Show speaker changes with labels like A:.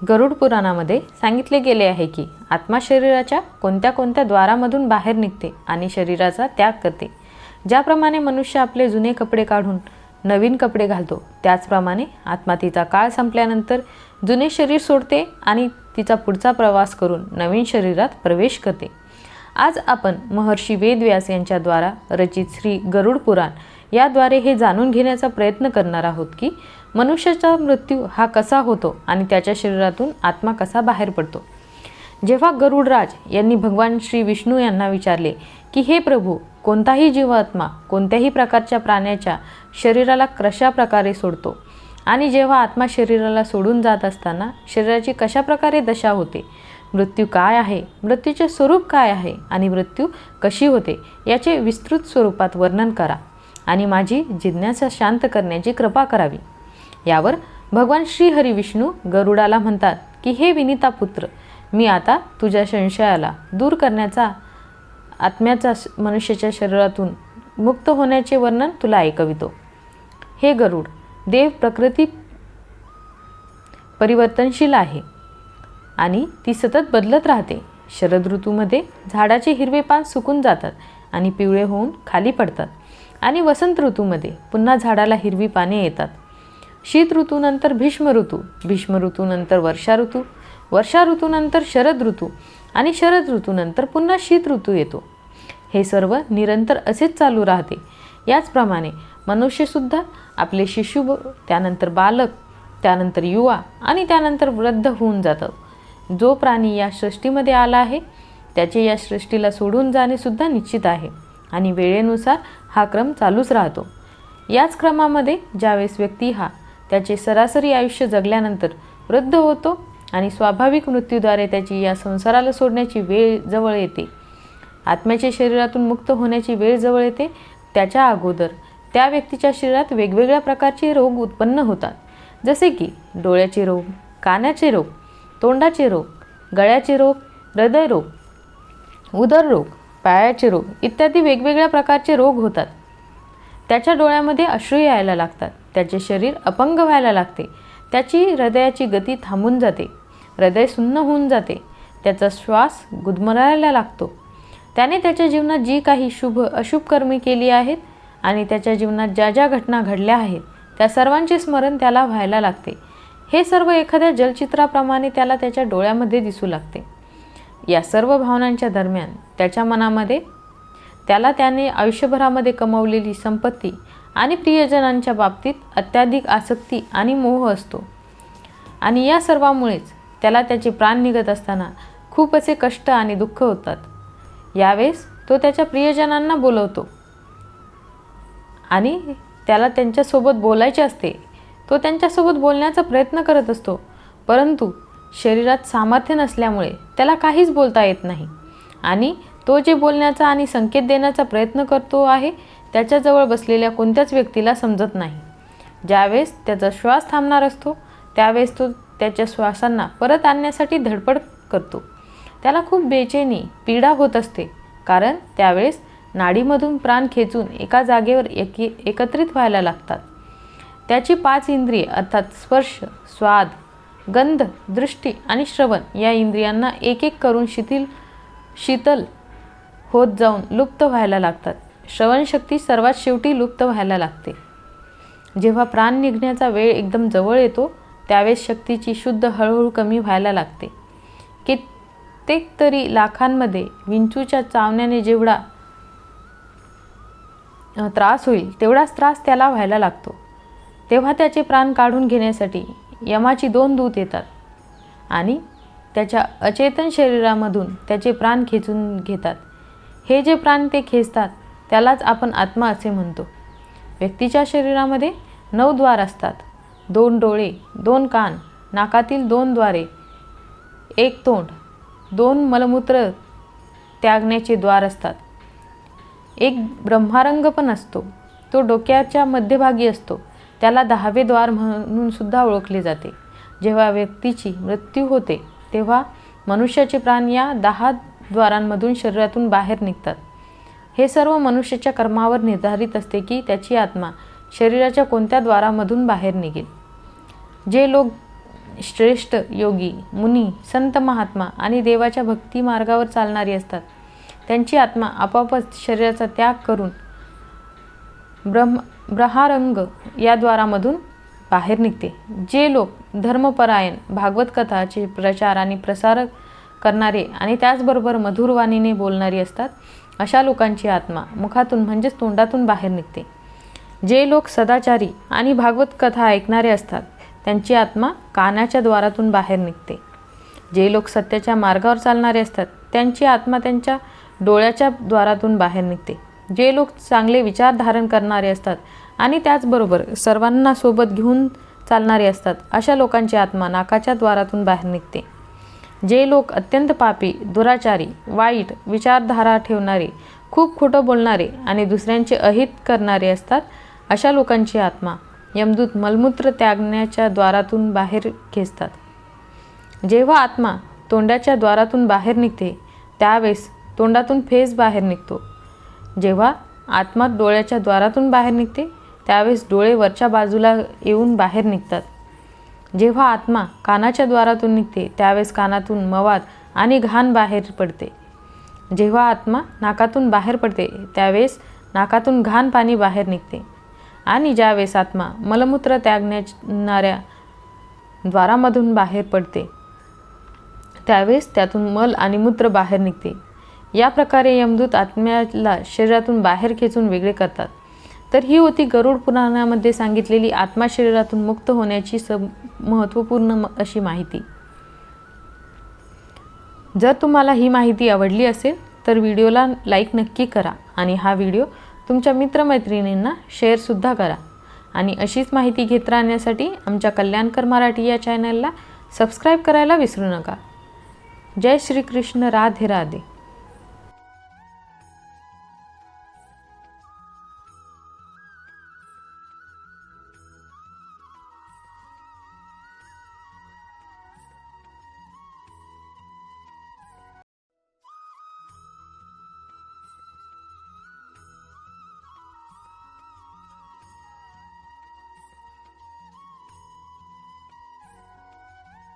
A: गरुड पुराणामध्ये सांगितले गेले आहे की आत्मा शरीराच्या कोणत्या कोणत्या द्वारामधून बाहेर निघते आणि शरीराचा त्याग करते. ज्याप्रमाणे मनुष्य आपले जुने कपडे काढून नवीन कपडे घालतो त्याचप्रमाणे आत्मा तिचा काळ संपल्यानंतर जुने शरीर सोडते आणि तिचा पुढचा प्रवास करून नवीन शरीरात प्रवेश करते. आज आपण महर्षी वेदव्यास यांच्याद्वारा रचित श्री गरुड पुराण याद्वारे हे जाणून घेण्याचा प्रयत्न करणार आहोत की मनुष्याचा मृत्यू हा कसा होतो आणि त्याच्या शरीरातून आत्मा कसा बाहेर पडतो. जेव्हा गरुडराज यांनी भगवान श्री विष्णू यांना विचारले की हे प्रभू कोणताही जीवात्मा कोणत्याही प्रकारच्या प्राण्याच्या शरीराला कशा प्रकारे सोडतो? आणि जेव्हा आत्मा शरीराला सोडून जात असताना शरीराची कशा प्रकारे दशा होते? मृत्यू काय आहे? मृत्यूचे स्वरूप काय आहे? आणि मृत्यू कशी होते? याचे विस्तृत स्वरूपात वर्णन करा. आणि माझी जिज्ञासा शांत करण्याची कृपा करावी. यावर भगवान श्रीहरी विष्णू गरुडाला म्हणतात की हे विनिता पुत्र मी आता तुझ्या संशयाला दूर करण्याचा आत्म्याचा मनुष्याच्या शरीरातून मुक्त होण्याचे वर्णन तुला ऐकवितो. हे गरुड देव प्रकृती परिवर्तनशील आहे आणि ती सतत बदलत राहते. शरद ऋतूमध्ये झाडाचे हिरवे पान सुकून जातात आणि पिवळे होऊन खाली पडतात. आणि वसंत ऋतूमध्ये पुन्हा झाडाला हिरवी पाने येतात. शीत ऋतूनंतर भीष्म ऋतू भीष्म ऋतूनंतर वर्षा ऋतू वर्षा ऋतूनंतर शरद ऋतू आणि शरद ऋतूनंतर पुन्हा शीत ऋतू येतो. हे सर्व निरंतर असेच चालू राहते. याचप्रमाणे मनुष्यसुद्धा आपले शिशु त्यानंतर बालक त्यानंतर युवा आणि त्यानंतर वृद्ध होऊन जातं. जो प्राणी या सृष्टीमध्ये आला आहे त्याचे या सृष्टीला सोडून जाणेसुद्धा निश्चित आहे. आणि वेळेनुसार हा क्रम चालूच राहतो. याच क्रमामध्ये ज्यावेळेस व्यक्ती हा त्याचे सरासरी आयुष्य जगल्यानंतर वृद्ध होतो आणि स्वाभाविक मृत्यूद्वारे त्याची या संसाराला सोडण्याची वेळ जवळ येते आत्म्याच्या शरीरातून मुक्त होण्याची वेळ जवळ येते त्याच्या अगोदर त्या व्यक्तीच्या शरीरात वेगवेगळ्या प्रकारचे रोग उत्पन्न होतात. जसे की डोळ्याचे रोग कानाचे रोग तोंडाचे रोग गळ्याचे रोग हृदयरोग उदररोग पायाचे रोग इत्यादी वेगवेगळ्या प्रकारचे रोग होतात. त्याच्या डोळ्यामध्ये अश्रू यायला लागतात. त्याचे शरीर अपंग व्हायला लागते. त्याची हृदयाची गती थांबून जाते. हृदय सुन्न होऊन जाते. त्याचा श्वास गुदमरायला लागतो. त्याने त्याच्या जीवनात जी काही शुभ अशुभ कर्मे केली आहेत आणि त्याच्या जीवनात ज्या ज्या घटना घडल्या आहेत त्या सर्वांचे स्मरण त्याला व्हायला लागते. हे सर्व एखाद्या जलचित्राप्रमाणे त्याला त्याच्या डोळ्यामध्ये दिसू लागते. या सर्व भावनांच्या दरम्यान त्याच्या मनामध्ये त्याला त्याने आयुष्यभरामध्ये कमवलेली संपत्ती आणि प्रियजनांच्या बाबतीत अत्याधिक आसक्ती आणि मोह असतो. आणि या सर्वामुळेच त्याला त्याचे प्राण निघत असताना खूप असे कष्ट आणि दुःख होतात. यावेळेस तो त्याच्या प्रियजनांना बोलवतो. आणि त्याला त्यांच्यासोबत बोलायचे असते तो त्यांच्यासोबत बोलण्याचा प्रयत्न करत असतो. परंतु शरीरात सामर्थ्य नसल्यामुळे त्याला काहीच बोलता येत नाही. आणि तो जे बोलण्याचा आणि संकेत देण्याचा प्रयत्न करतो आहे त्याच्याजवळ बसलेल्या कोणत्याच व्यक्तीला समजत नाही. ज्यावेळेस त्याचा श्वास थांबणार असतो त्यावेळेस तो त्याच्या श्वासांना परत आणण्यासाठी धडपड करतो. त्याला खूप बेचैनी पीडा होत असते कारण त्यावेळेस नाडीमधून प्राण खेचून एका जागेवर एकी एकत्रित व्हायला लागतात. त्याची पाच इंद्रिय अर्थात स्पर्श स्वाद गंध दृष्टी आणि श्रवण या इंद्रियांना एक एक करून शिथिल शीतल होत जाऊन लुप्त व्हायला लागतात. श्रवणशक्ती सर्वात शेवटी लुप्त व्हायला लागते. जेव्हा प्राण निघण्याचा वेळ एकदम जवळ येतो त्यावेळेस शक्तीची शुद्ध हळूहळू कमी व्हायला लागते. कित्येक तरी लाखांमध्ये विंचूच्या चावण्याने जेवढा त्रास होईल तेवढाच त्रास त्याला व्हायला लागतो. तेव्हा त्याचे प्राण काढून घेण्यासाठी यमाची दोन दूत येतात आणि त्याच्या अचेतन शरीरामधून त्याचे प्राण खेचून घेतात. हे जे प्राण ते खेचतात त्यालाच आपण आत्मा असे म्हणतो. व्यक्तीच्या शरीरामध्ये नऊ द्वार असतात. दोन डोळे दोन कान नाकातील दोन द्वारे एक तोंड दोन मलमूत्र त्यागण्याचे द्वार असतात. एक ब्रह्मारंग पण असतो. तो डोक्याच्या मध्यभागी असतो. त्याला दहावे द्वार म्हणून सुद्धा ओळखले जाते. जेव्हा व्यक्तीची मृत्यू होते तेव्हा मनुष्याचे प्राण या दहा द्वारांमधून शरीरातून बाहेर निघतात. हे सर्व मनुष्याच्या कर्मावर निर्धारित असते की त्याची आत्मा शरीराच्या कोणत्या द्वारामधून बाहेर निघेल. जे लोक श्रेष्ठ योगी मुनी संत महात्मा आणि देवाच्या भक्ती मार्गावर चालणारी असतात त्यांची आत्मा आपापच शरीराचा त्याग करून ब्रह्म ब्रहारंग या द्वारामधून बाहेर निघते. जे लोक धर्मपरायण भागवत कथाचे प्रचार आणि प्रसार करणारे आणि त्याचबरोबर मधुरवाणीने बोलणारी असतात अशा लोकांची आत्मा मुखातून म्हणजेच तोंडातून बाहेर निघते. जे लोक सदाचारी आणि भागवत कथा ऐकणारे असतात त्यांची आत्मा कानाच्या द्वारातून बाहेर निघते. जे लोक सत्याच्या मार्गावर चालणारे असतात त्यांची आत्मा त्यांच्या डोळ्याच्या द्वारातून बाहेर निघते. जे लोक चांगले विचार धारण करणारे असतात आणि त्याचबरोबर सर्वांना सोबत घेऊन चालणारे असतात अशा लोकांची आत्मा नाकाच्या द्वारातून बाहेर निघते. जे लोक अत्यंत पापी दुराचारी वाईट विचारधारा ठेवणारे खूप खोटं बोलणारे आणि दुसऱ्यांचे अहित करणारे असतात अशा लोकांची आत्मा यमदूत मलमूत्र त्यागण्याच्या द्वारातून बाहेर खेचतात. जेव्हा आत्मा तोंडाच्या द्वारातून बाहेर निघते त्यावेळेस तोंडातून फेस बाहेर निघतो. जेव्हा आत्मा डोळ्याच्या द्वारातून बाहेर निघते त्यावेळेस डोळे वरच्या बाजूला येऊन बाहेर निघतात. जेव्हा आत्मा कानाच्या द्वारातून निघते त्यावेळेस कानातून मवाद आणि घाण बाहेर पडते. जेव्हा आत्मा नाकातून बाहेर पडते त्यावेळेस नाकातून घाण पाणी बाहेर निघते. आणि ज्यावेळेस आत्मा मलमूत्र त्यागण्याऱ्या द्वारामधून बाहेर पडते त्यावेळेस त्यातून मल आणि मूत्र बाहेर निघते. या प्रकारे यमदूत आत्म्याला शरीरातून बाहेर खेचून वेगळे करतात. तर ही होती गरुड पुराणामध्ये सांगितलेली आत्मा शरीरातून मुक्त होण्याची स महत्त्वपूर्ण म- अशी माहिती. जर तुम्हाला ही माहिती आवडली असेल तर व्हिडिओला लाईक नक्की करा आणि हा व्हिडिओ तुमच्या मित्रमैत्रिणींना शेअरसुद्धा करा. आणि अशीच माहिती घेत राहण्यासाठी आमच्या कल्याणकर मराठी या चॅनलला सबस्क्राईब करायला विसरू नका. जय श्रीकृष्ण राधे राधे.